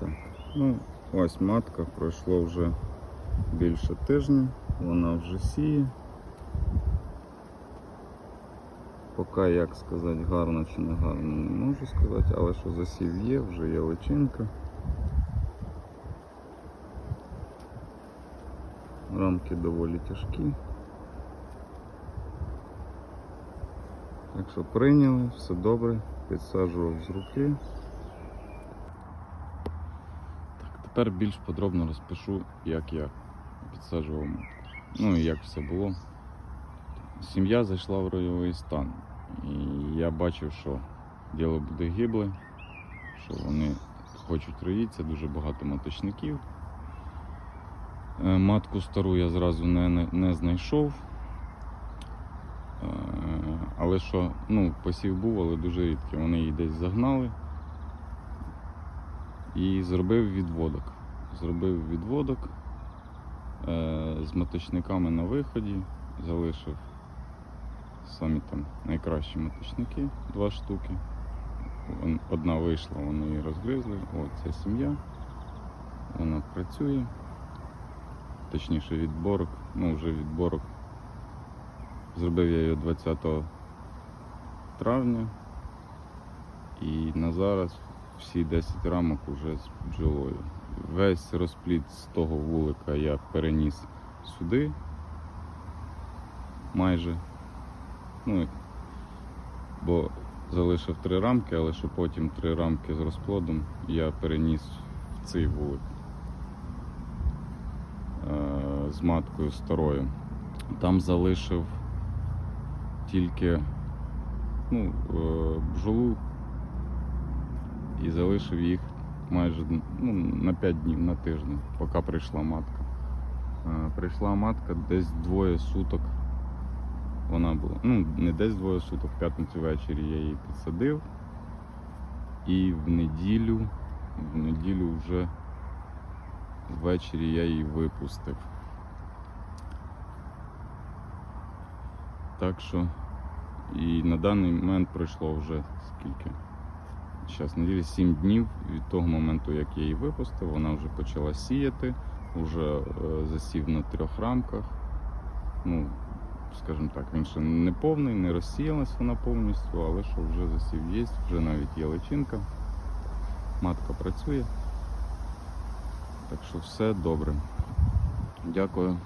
Так. Ну, ось матка, пройшло вже більше тижня, вона вже сіє. Поки як сказати, гарно чи не гарно, не можу сказати, але що засів є, вже є личинка. Рамки доволі тяжкі. Так що прийняли, все добре, підсаджував з руки. Так, тепер більш подробно розпишу, як я підсаджував матку. Ну і як все було. Сім'я зайшла в ройовий стан. І я бачив, що діло буде гибле, що вони хочуть роїтися, дуже багато маточників. Е, Матку стару я зразу не, не, не знайшов. Е, Але що, ну, посів був, але дуже рідкий. Вони її десь загнали і зробив відводок. Зробив відводок е, з маточниками на виході, залишив самі там найкращі маточники, два штуки. Одна вийшла, вони її розгризли. Ось ця сім'я. Вона працює. Точніше відборок. Ну, вже відборок. Зробив я її 20 травня. І на зараз всі 10 рамок вже з бджолою. Весь розплід з того вулика я переніс сюди. Майже. Ну, бо залишив три рамки, але що потім три рамки з розплодом я переніс в цей вулик е, з маткою старою. Там залишив тільки ну, е, бджолу і залишив їх майже ну, на 5 днів, на тиждень, поки прийшла матка. Е, Прийшла матка десь двоє суток. Вона була. Ну, не десь двоє суток, в п'ятницю ввечері я її підсадив. І в неділю, в неділю вже ввечері я її випустив. Так що і на даний момент пройшло вже скільки? Зараз неділі 7 днів від того моменту, як я її випустив, вона вже почала сіяти, вже е, засів на трьох рамках. Ну, скажімо так, він ще не повний, не розсіялась вона повністю, але що вже засів є, вже навіть є личинка. Матка працює. Так що все добре. Дякую